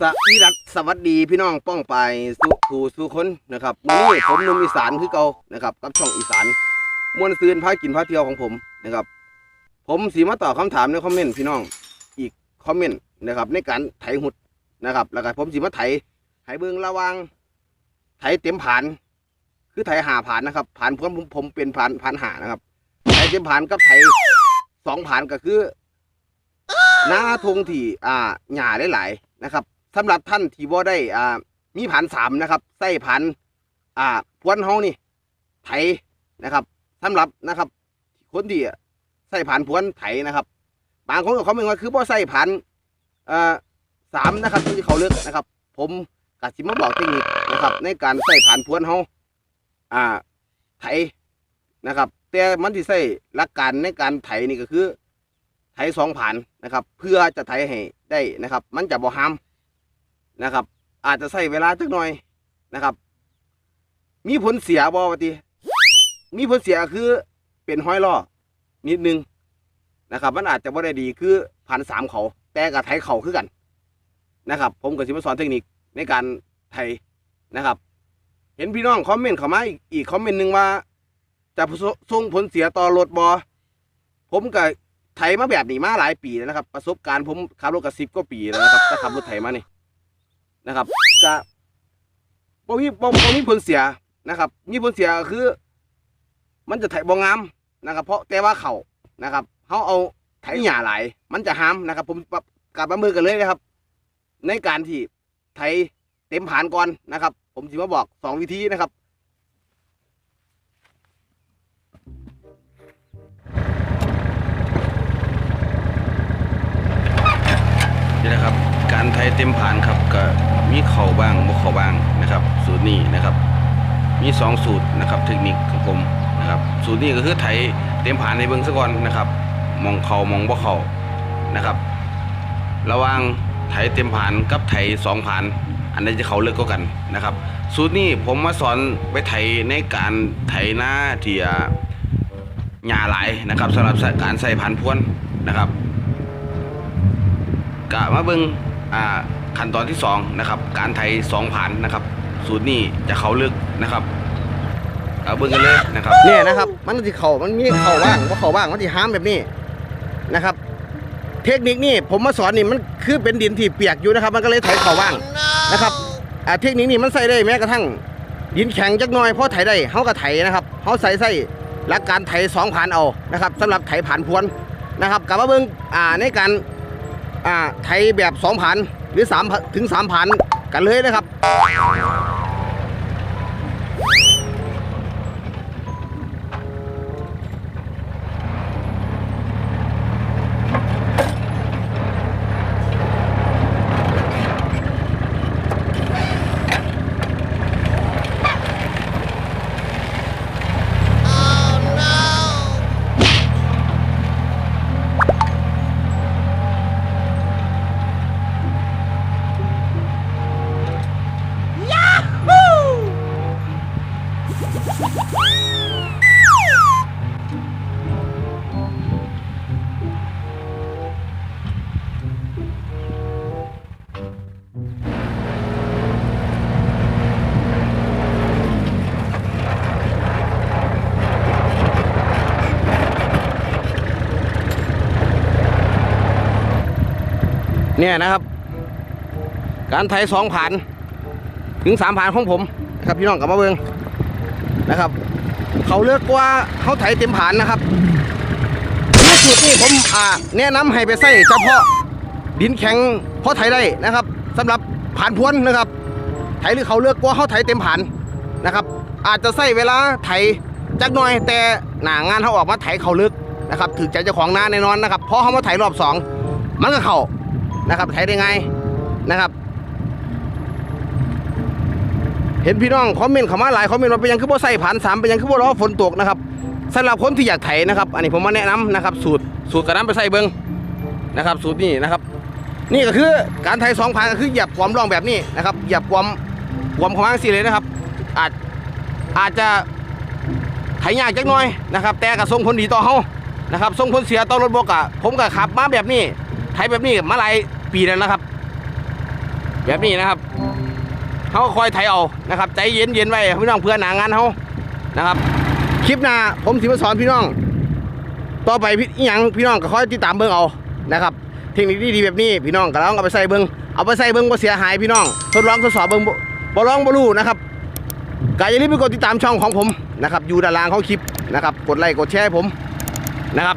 สวีรัตสวัสดีพี่น้องป้องไปสุขูสุคนนะครับวันนี้ผมนุ่มอีสานคือเก่านะครับกับช่องอีสานมวนซืนพากินพาเที่ยวของผมนะครับ ผมสีมาตอบคำถามในคอมเมนต์พี่น้องอีกคอมเมนต์นะครับ ในการไถหุดนะครับแล้วก็ผมสีมาไถไถเบิงระวางไถเต็มผาน คือไถหาผานนะครับผานผมผมผมเป็นผานผานหานะครับไถเต็มผานกับไถสองผานก็คือหน้าทงที่อ่าหญ้าหลายๆนะครับ สำหรับท่านที่บ่ได้อ่ามีผันสามนะครับใส่ผันอ่าพวนเฮานี่ไถนะครับสำหรับนะครับ คนที่ใส่ผันพวนไถนะครับบางคนเขาเมนว่าคือบ่ใส่ผันอ่อสามนะครับที่เขาเลือกนะครับ ผมกสิมาบอกเทคนิคนะครับ ในการใส่ผันพวนเฮาอ่าไถนะครับ แต่มันที่ใส่หลักการในการไถนี่ก็คือไถสองผ่านนะครับ เพื่อจะไถให้ได้นะครับ มันจะบ่ห้าม นะครับ อาจจะใช้เวลาจักหน่อยนะครับ มีผลเสียบ่วะติมีผลเสียคือเป็นห้อยล้อนิดนึงนะครับ มันอาจจะบ่ได้ดีคือพันสามเขา แต่กับไถเขาคือกันนะครับ ผมก็สิมาสอนเทคนิคในการไถนะครับ เห็นพี่น้องคอมเมนต์เข้ามาอีกอีกคอมเมนต์หนึ่งว่าจะส่งผลเสียต่อรถบอผมก็ไถมาแบบนี้มาหลายปีแล้วนะครับ ประสบการณ์ผมขับรถกับสิบกว่าปีแล้วนะครับถ้าขับรถไถมานี่ นะครับก็บ่มีบ่บ่มีผลเสียนะครับ มีผลเสียคือ มันจะไถบ่งามนะครับ เพราะแต่ว่าเขานะครับเขาเอาไถหญ้าหลาย มันจะห้ามนะครับ ผมกลับมามือกันเลยนะครับ ในการที่ไถเต็มผานก่อนนะครับ ผมจะมาบอกสองวิธีนะครับนี่นะครับ การไทยเต็มผ่านครับก็มีเข่าบ้างบ่เข่าบ้างนะครับ สูตรนี้นะครับ มีสองสูตรนะครับเทคนิคของผมนะครับสูตรนี้ก็คือไถเต็มผ่านในเบื้องซะก่อนนะครับมองเข่ามองบ่เข่านะครับ ระว่างไถเต็มผ่านกับไถสองผ่าน อันไหนจะเขาเลือกก็กันนะครับ สูตรนี้ผมมาสอนไปไถในการไถหน้าที่อ่าหญ้าหลายนะครับสำหรับการใส่ผ่านพวนนะครับกะมาเบิงอ่า ขั้นตอนที่สองนะครับการไถสองผ่านนะครับ สูตรนี้จะเขาลึกนะครับเอาเบิ่งกันเลยนะครับเนี่ยนะครับ มันที่เขามันมีเขาบ้างว่าเขาบ้างมันที่ห้ามแบบนี้นะครับ เทคนิคนี่ผมมาสอนนี่มันคือเป็นดินที่เปียกอยู่นะครับ มันก็เลยไถเขาบ้างนะครับเทคนิคนี่มันใส่ได้แม้กระทั่งดินแข็งจักน่อยพราะไถได้เขาก็ไถนะครับเขาใส่ใส่หลักการไถสองผ่านเอานะครับสำหรับไถผ่านพวนนะครับกลับมาเบิ่งอ่าในการ อ่าไทยแบบสองพันหรือสามถึงสามพันกันเลยนะครับ เนี่ยนะครับ การไทยสองผ่าน ถึงสามผ่านของผมนะครับพี่น้องกับมาเบิงนะครับ เขาเลือกว่าเขาไถเต็มผ่านนะครับในสูตรนี้ผมอ่าแนะนำให้ไปใส่เฉพาะดินแข็งเพราะไถได้นะครับสำหรับผ่านพวนนะครับ ไถหรือเขาเลือกว่าเขาไถเต็มผ่านนะครับ อาจจะใส่เวลาไถจักหน่อยแต่หนางานเขาออกมาไถเขาลึกนะครับถือใจเจ้าของหน้าแน่นอนนะครับเพราะเขามาไถรอบสองมันก็เข่า นะครับไถได้ไงนะครับ เห็นพี่น้องคอมเมนต์เข้ามาหลายคอมเมนต์ว่าเป็นยังคือบ่ใส่ผ่านสามเป็นยังคือบ่รอฝนตกนะครับสำหรับคนที่อยากไถนะครับ อันนี้ผมมาแนะนำนะครับ สูตรสูตรกระน้ำไปใส่เบิงนะครับ สูตรนี้นะครับ นี่ก็คือการไถสองพันก็คือหยียบความร่องแบบนี้นะครับหยียบความความของมังสีเลยนะครับ อาจอาจจะไถยากจักหน่อยนะครับ แต่ก็ส่งผลดีต่อเฮานะครับส่งผลเสียต่อรถบกอะผมก็ขับมาแบบนี้ไถแบบนี้มาหลาย ปีแล้วนะครับ แบบนี้นะครับเขาคอยไถเอานะครับ ใจเย็นเย็นๆไว้พี่น้องเพื่อหนางานเขานะครับ คลิปหน้าผมสิมาสอนพี่น้อง ต่อไปพี่หยังพี่น้องก็คอยติดตามเบิ่งเอานะครับเทคนิคดีๆแบบนี้พี่น้องก็ลองเอาไปใส่เบิ่งเอาไปใส่เบิ่งบ่เสียหายพี่น้องทดลองทดสอบเบิ่งบ่ลองบ่รู้นะครับก็อย่าลืมไปกดติดตามช่องของผมนะครับอยู่ด้านล่างของคลิปนะครับ กดไลค์กดแชร์ผมนะครับ